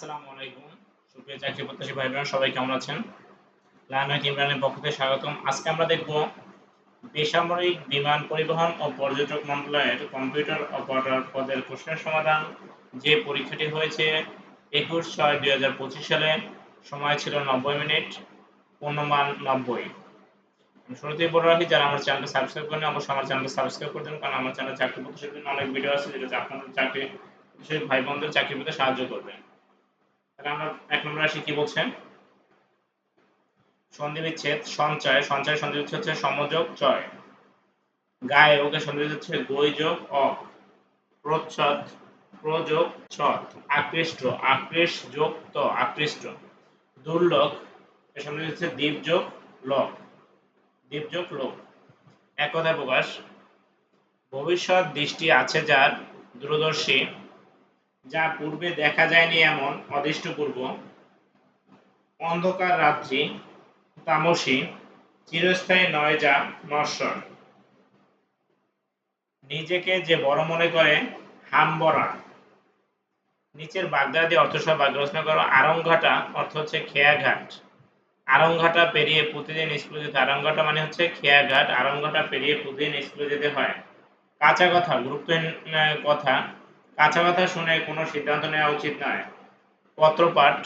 আসসালামু আলাইকুম। সুপ্রিয় চাকরি প্রত্যাশী ভাই বোন সবাই কেমন আছেন? ইমরানের পক্ষ থেকে স্বাগতম। আজকে আমরা দেখব বেসামরিক বিমান পরিবহন ও পর্যটক মন্ত্রণালয়ের কম্পিউটার অপারেটর পদের প্রশ্নের সমাধান। যে পরীক্ষাটি হয়েছে একুশ ছয় দুই হাজার পঁচিশ সালে, সময় ছিল নব্বই মিনিট নব্বই। শুরুতেই বলে রাখি, যারা আমার চ্যানেলটা সাবস্ক্রাইব করেন অবশ্যই আমার চ্যানেলটা সাবস্ক্রাইব করে কারণ আমার চ্যানেলে চাকরি প্রত্যাশীর জন্য অনেক ভিডিও আছে, যেটা আপনাদের চাকরি প্রত্যাশী ভাই বোনদের চাকরি পেতে সাহায্য করবে। তাহলে আমরা এক নম্বর কি বলছেন? সন্ধি বিচ্ছেদ, সঞ্চয় সঞ্চয় সন্ধি হচ্ছে সমযোগ চয় গায়ে ওকে সন্ধি হচ্ছে গই যোগ অ প্রচ্ছদ, প্রযোগ আকৃষ্ট আকৃষ্ট যোগ, ত। আকৃষ্ট। দুর্লভ এর সন্ধি হচ্ছে দ্বীপ যোগ লক দ্বীপ যোগ লোক এক প্রকাশ। ভবিষ্যৎ দৃষ্টি আছে যার, দূরদর্শী। যা পূর্বে দেখা যায়নি এমন অদৃষ্টপূর্ব অন্ধকার রাত্রি, তামসী, চিরস্থায়ী নয় যা নশ্বর। নিজেকে যে বড় মনে করে, হামবরা। নিচের বাগদা দিয়ে অর্থসহ বাগ্য রচনা করো, আরংঘাটা অর্থ হচ্ছে খেয়াঘাট। আরংঘাটা পেরিয়ে প্রতিদিন স্কুলে যেতে, আরংঘাটা মানে হচ্ছে খেয়াঘাট, আরংঘাটা পেরিয়ে প্রতিদিন স্কুলে যেতে হয়। কাঁচা কথা, গুরুত্বহীন কথা। কাঁচা কথা শুনে কোনো সিদ্ধান্ত নেওয়া উচিত নয়। পত্রপাঠ,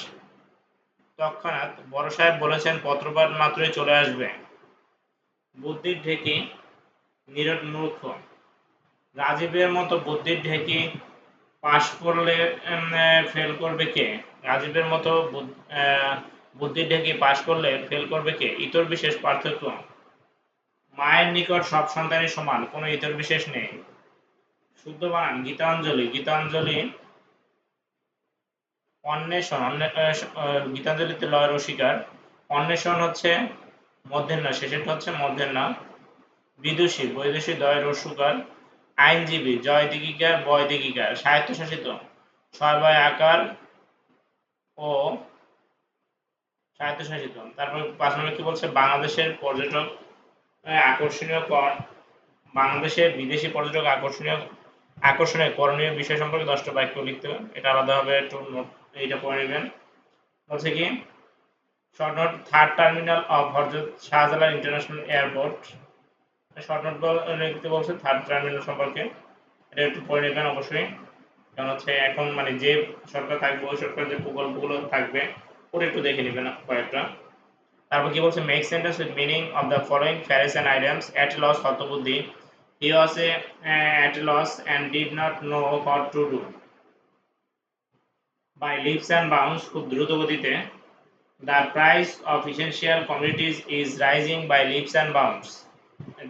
তৎক্ষণাৎ বড় সাহেব বলেছেন, পত্রপাঠ মাত্রই চলে আসবে। বুদ্ধির ঢেকি নিরট মূর্খ। রাজীবের মতো বুদ্ধির ঢেকি পাশ করলে ফেল করবে কে? রাজীবের মতো বুদ্ধির ঢেকি পাশ করলে ফেল করবে কে? ইতর বিশেষ পার্থক্য। মায়ের নিকট সব সন্তানই সমান, কোনো ইতর বিশেষ নেই। শুদ্ধ বানান গীতাঞ্জলি। গীতাঞ্জলি অন্বেষণ গীতাঞ্জলিতে লয় রসিকার অন্বেষণ হচ্ছে মধ্যের শেষেরটা হচ্ছে মধ্যের বিদুষী, বৈদুষী দয় রসুকার আইনজীবী জয় দিগিকার বয় দিগিকার স্বায়ত্তশাসিত। ছয় বয় আকার ও স্বায়ত্তশাসিত। তারপর পাঁচ নম্বর কি বলছে? বাংলাদেশের পর্যটক আকর্ষণীয় কর বাংলাদেশের বিদেশি পর্যটক আকর্ষণীয় আকর্ষণীয় করণীয় বিষয় সম্পর্কে দশটা বাক্য লিখতে হবে এটা আলাদাভাবে একটু নোট এইটা পড়ে নেবেন। বলছে কি short note third terminal of হরজত Shahjalal international airport short note লিখতে বলছে থার্ড টার্মিনাল সম্পর্কে। এটা একটু পড়ে নেবেন অবশ্যই। কারণ হচ্ছে এখন মানে যে সরকার থাকবে, ওই সরকার যে প্রকল্পগুলো থাকবে, ওটা একটু দেখে নেবেন কয়েকটা। তারপর কি বলছে make sentence with meaning of the following phrases and items at loss হতবুদ্ধি not know what to do by leaps and bounds খুব দ্রুত গতিতে the price of essential commodities is rising by leaps and bounds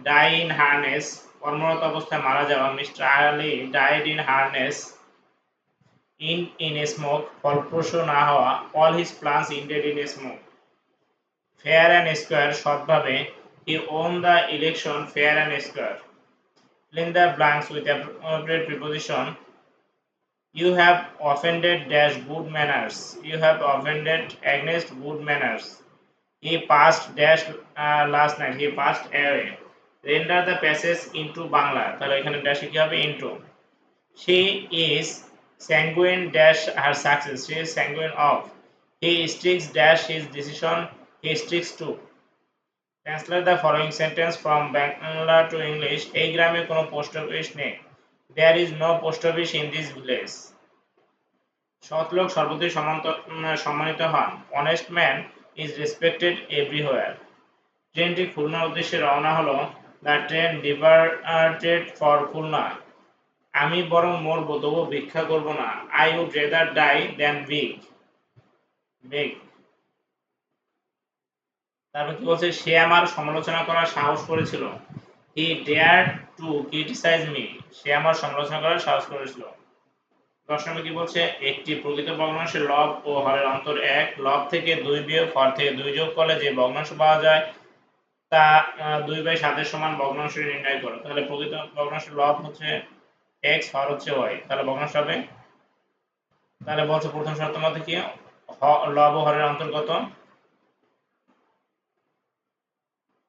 die in harness কর্মরত অবস্থায় মারা যাওয়া Mr Ali died in harness in in smoke ফলপ্রসূ না হওয়া all his plans ended in smoke fair and square সৎভাবে he won the election fair and square fill in the blanks with appropriate preposition you have offended dash good manners you have offended against good manners he passed dash uh, last night he passed away render the passage into bangla তাহলে এখানে into she is sanguine dash her success she is sanguine of he sticks dash his decision he sticks to Translate the following sentence from Bangla to English. এই গ্রামে কোনো post office নেই। There is no post office in this village সৎ লোক সর্বদাই সম্মানিত হন। Honest man is respected everywhere ট্রেনটি খুলনার উদ্দেশ্যে রওনা হলো। The train departed for Khulna আমি বরং মরবো তবু ভিক্ষা করব না। I would rather die than big beg তারপর কি বলছে, সে আমার সমালোচনা করার সাহস করেছিল। He dare to criticise me সে আমার সমালোচনা করার সাহস করেছিল। নম্বর কি বলছে, একটি প্রকৃত ভগ্নাংশের লব ও হরের অন্তর এক। লব থেকে দুই বিয়োগ, হর থেকে দুই যোগ করলে যে ভগ্নাংশ পাওয়া যায়, তা দুই বাই সাতের সমান ভগ্নাংশ নির্ণয় করো। তাহলে প্রকৃত ভগ্নাংশের লব হচ্ছে এক্স হর হচ্ছে ওয়াই তাহলে ভগ্নাংশ হবে, তাহলে বলছে প্রথম শর্ত মধ্যে কি লব ও হরের অন্তর্গত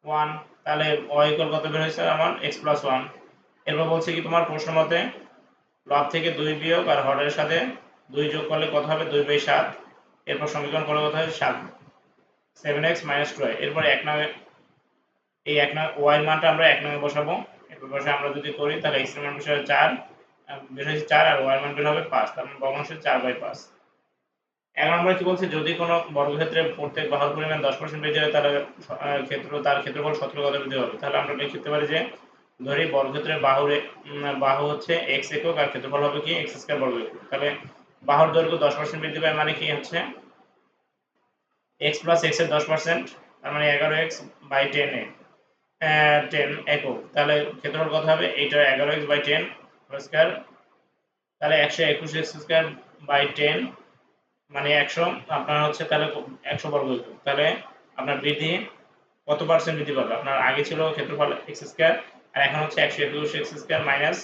ওয়ান তাহলে ওয়াই ইকুয়াল কত বের হয়েছে? আমার এক্স প্লাস ওয়ান এরপর বলছে কি, তোমার প্রশ্ন মতে লব থেকে দুই বিয়োগ আর হরের সাথে দুই যোগ করলে কত হবে? দুই বাই সাত। এরপর সমীকরণ করলে কত হবে? সাত। সেভেন এক্স মাইনাস টু এরপর এক নামে, এই এক নামে ওয়াই মানটা আমরা এক নামে বসাবো। এরপর বসে আমরা যদি করি, তাহলে এক্সের মান বসে চার। বের হয়েছে চার আর ওয়াই মান বের হবে পাঁচ। তার মানে ভগ্নাংশ চার বাই পাঁচ। এক নম্বরে কি বলছে? যদি কোনো বর্গক্ষেত্রে প্রত্যেক বাহুর পরিমাণ দশ পার্সেন্ট বেড়ে যায় তাহলে ক্ষেত্র, তার ক্ষেত্রফল সতেরো কত বৃদ্ধি হবে। তাহলে আমরা লিখতে পারি যে, ধরি বর্গক্ষেত্রের বাহুর বাহু হচ্ছে এক্স একক, আর ক্ষেত্রফল হবে কি এক্স স্কয়ার বর্গ তাহলে বাহুর দৈর্ঘ্য দশ পার্সেন্ট বৃদ্ধি পায় মানে কি হচ্ছে? এক্স প্লাস এক্সের দশ পার্সেন্ট তার মানে এগারো এক্স বাই টেন এ টেন একক। তাহলে ক্ষেত্রফল কত হবে? এইটা এগারো এক্স বাই টেন স্কয়ার তাহলে একশো একুশ এক্স স্কয়ার বাই টেন মানে একশো, আপনার হচ্ছে তাহলে একশো বর্গ তাহলে আপনার বৃদ্ধি কত পার্সেন্ট বৃদ্ধি পাবে? আপনার আগে ছিল ক্ষেত্রফল এক্স স্কয়ার আর এখন হচ্ছে একশো একুশ এক্স স্কয়ার মাইনাস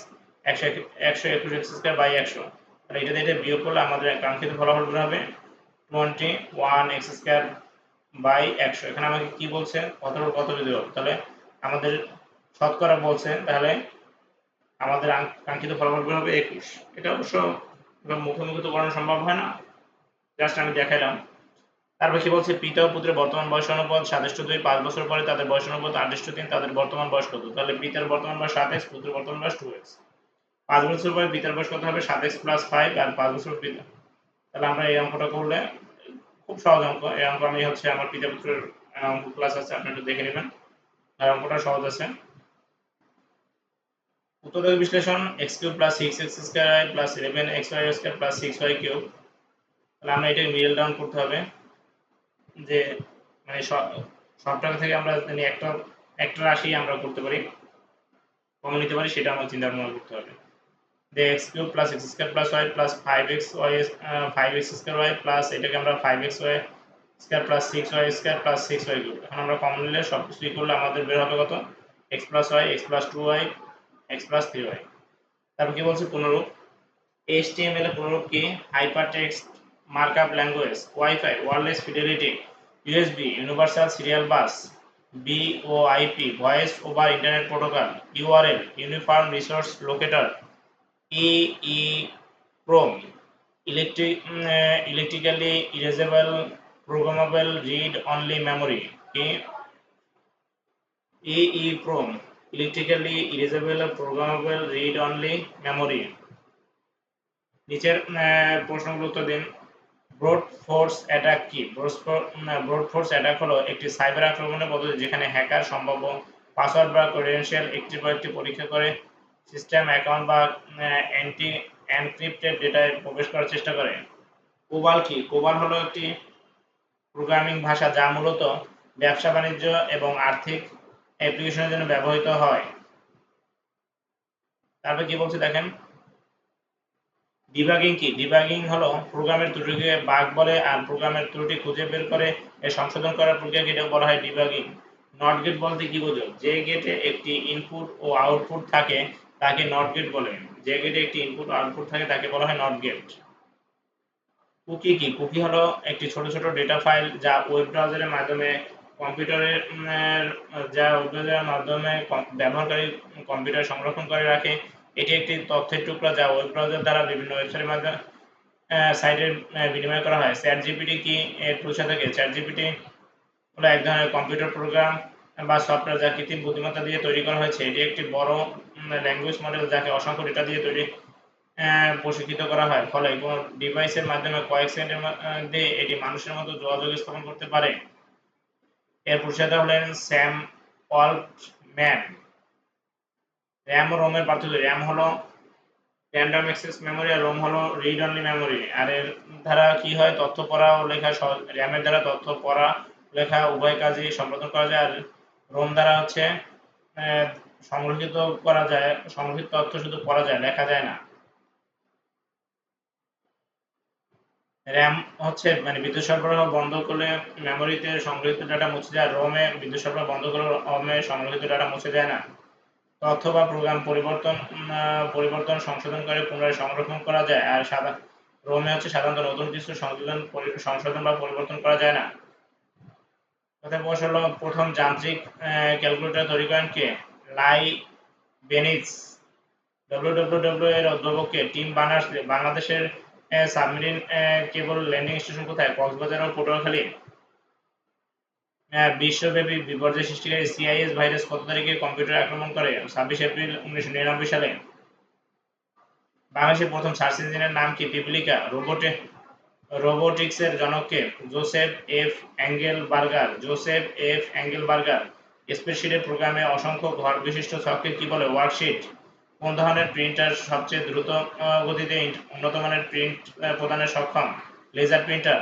একশো একশো, একুশ এক্স স্কয়ার বাই একশো। তাহলে এটা দিয়ে এটা বিয়োগ করলে আমাদের কাঙ্ক্ষিত ফলাফল বের হবে। Twenty one x square by একশো। এখানে আমাকে কি বলছে? কত কত বৃদ্ধি হবে, তাহলে আমাদের শতকরা বলছে, তাহলে আমাদের কাঙ্ক্ষিত ফলাফল বের হবে একুশ। এটা অবশ্য এবার মুখে মুখে তো করানো সম্ভব হয় না। জাস্ট আমি দেখাইলাম। তারপর কি বলছে পিতা ও পুত্রের বর্তমান বয়স অনুপাত সাতাশ দুই পাঁচ বছর পরে তাদের বয়স অনুপাত আঠাশ তিন তাদের বর্তমান বয়স কত? তাহলে পিতার বর্তমান বয়স সাত এক্স পুত্রের বর্তমান বয়স টু এক্স পাঁচ বছর পরে পিতার বয়স কত হবে? সাত এক্স প্লাস ফাইভ আর পাঁচ বছর পিতা। তাহলে আমরা এই অঙ্কটা করলে খুব সহজ অঙ্ক। এই অঙ্ক আমি হচ্ছে আমার পিতা পুত্রের অঙ্ক ক্লাস আছে আপনি একটু দেখে নেবেন। আর অঙ্কটা সহজ আছে। উত্তরের বিশ্লেষণ x cube plus six x square plus eleven x y square plus six y cube তাহলে আমরা এটাকে মিডল ডাউন করতে হবে যে মানে সব সবটাকে থেকে আমরা জানি একটা একটা রাশি আমরা করতে পারি, কমন নিতে পারি, সেটা আমাকে চিন্তা ভাবনা করতে হবে। যে x cube plus x square plus y plus five x y five x square y plus এটাকে আমরা five x y square plus six y square plus six y cube এখন আমরা কমন নিলে সব কিছুই করলে আমাদের বের হবে কত? X plus y x plus two y x plus three y তারপর কি বলছে? পুনরূপ HTML এর পুনরূপ কি? Hyper text markup language, WiFi wireless fidelity, USB, universal serial bus VOIP voice over internet protocol URL uniform resource locator EE PROM electric electrically erasable, programmable, read only memory, কি? EEPROM electrically erasable programmable read only memory নিচের প্রশ্নগুলো উত্তর দিন। Brute force attack কি? Brute force attack হলো একটি cyber আক্রমণের পদ্ধতি যেখানে হ্যাকার সম্ভাব্য পাসওয়ার্ড বা ক্রেডেনশিয়াল একটি পর একটি পরীক্ষা করে সিস্টেম অ্যাকাউন্ট বা অ্যান্টি এনক্রিপ্টেড ডেটায় প্রবেশ করার চেষ্টা করে। কোবাল কি? কোবাল হলো একটি প্রোগ্রামিং ভাষা যা মূলত ব্যবসা বাণিজ্য এবং আর্থিক অ্যাপ্লিকেশনের জন্য ব্যবহৃত হয়। তারপর কি বলছে দেখেন? ডিবাগিং কি? ডিবাগিং হলো প্রোগ্রামের ত্রুটিকে বাগ বলে আর প্রোগ্রামের ত্রুটি খুঁজে বের করে এ সংশোধন করার প্রক্রিয়াকে এটা বলা হয় ডিবাগিং নট গেট বলতে কি বোঝো যে গেটে একটি ইনপুট ও আউটপুট থাকে, তাকে নট গেট বলে। যে গেটে একটি ইনপুট আউটপুট থাকে, তাকে বলা হয় নট গেট কুকি কি? কুকি হলো একটি ছোট ছোট ডেটা ফাইল যা ওয়েব ব্রাউজারের মাধ্যমে কম্পিউটারের যা ওয়েব ব্রাউজারের মাধ্যমে ব্যবহারকারী কম্পিউটার সংরক্ষণ করে রাখে। এটি একটি তথ্যের টুকরা যা ওয়েব ব্রাউজার দ্বারা বিভিন্ন ওয়েবসাইটের মাধ্যমে সাইটের বিনিময় করা হয়। চ্যাট জিপিটি কি এর পরিচয় থাকে? চ্যাট জিপিটি হলো এক ধরনের কম্পিউটার প্রোগ্রাম বা সফটওয়্যার যা কৃত্রিম বুদ্ধিমত্তা দিয়ে তৈরি করা হয়েছে। এটি একটি বড় ল্যাঙ্গুয়েজ মডেল যাকে অসংখ্য ডেটা দিয়ে তৈরি প্রশিক্ষিত করা হয়। ফলে কোনো ডিভাইসের মাধ্যমে কয়েক সেকেন্ডের মধ্যে এটি মানুষের মতো যোগাযোগ স্থাপন করতে পারে। এর প্রতিষ্ঠাতা হলেন স্যাম অল্টম্যান র্যাম ও রোমের পার্থক্য। র্যাম হলো র্যান্ডম অ্যাক্সেস মেমোরি আর রোম হলো রিড অনলি মেমোরি আর এর দ্বারা কি হয়? তথ্য পড়া ও লেখা র্যামের দ্বারা তথ্য পড়া, লেখা উভয় কাজই সম্পাদন করা যায়। আর রোম দ্বারা হচ্ছে সংরক্ষিত করা যায়, সংরক্ষিত তথ্য শুধু পড়া যায়, লেখা যায় না। র্যাম হচ্ছে মানে বিদ্যুৎ সরবরাহ বন্ধ করলে মেমোরিতে সংরক্ষিত ডাটা মুছে যায়। রোমে বিদ্যুৎ সরবরাহ বন্ধ করলে রোমে সংরক্ষিত ডাটা মুছে যায় না। তথ্য বা প্রোগ্রাম পরিবর্তন পরিবর্তন সংশোধন করে পুনরায় সংরক্ষণ করা যায়। আর সাদা রোমে হচ্ছে সাধারণত নতুন কিছু সংযোজন সংশোধন বা পরিবর্তন করা যায় না। বস হলো, প্রথম যান্ত্রিক ক্যালকুলেটর তৈরি করেন কে? লাই বেনিস। ডব্লিউডব্লিউডব্লিউ এর উদ্ভাবককে টিম বার্নার্স বাংলাদেশের সাবমেরিন কেবল ল্যান্ডিং স্টেশন কোথায়? কক্সবাজার ও পটুয়াখালী? বিশ্বব্যাপী বিপর্যয় সৃষ্টিকারী সিআইএস ভাইরাস কত তারিখে কম্পিউটার আক্রমণ করে? ছাব্বিশ এপ্রিল উনিশশো নিরানব্বই সালে। বাংলাদেশের প্রথম সার্চ ইঞ্জিনের নাম কি? পিপলিকা। রোবটে, রোবোটিক্সের জনককে Joseph F Engelberger Joseph F Engelberger স্প্রেডশিটের প্রোগ্রামে অসংখ্য ঘর বিশিষ্ট ছককে কি বলে? ওয়ার্কশিট। কোন ধরনের প্রিন্টার সবচেয়ে দ্রুত গতিতে উন্নত মানের প্রিন্ট প্রদানে সক্ষম? Laser printer.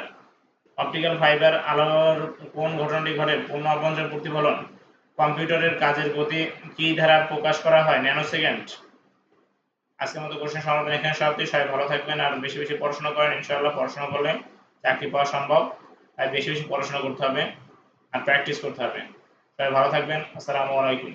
অপটিক্যাল ফাইবার আলোর কোন ঘটনাটি ঘটে? পূর্ণ অভ্যন্তরীণ প্রতিফলন। কম্পিউটারের কাজের গতি কি দ্বারা প্রকাশ করা হয়? ন্যানো সেকেন্ড আজকের মতো কোশ্চেন সমাধান এখানে সমাপ্তি। সবাই ভালো থাকবেন আর বেশি বেশি পড়াশোনা করেন। ইনশাআল্লাহ পড়াশোনা করলে চাকরি পাওয়া সম্ভব। তাই বেশি বেশি পড়াশোনা করতে হবে আর প্র্যাকটিস করতে হবে। সবাই ভালো থাকবেন। আসসালামু আলাইকুম।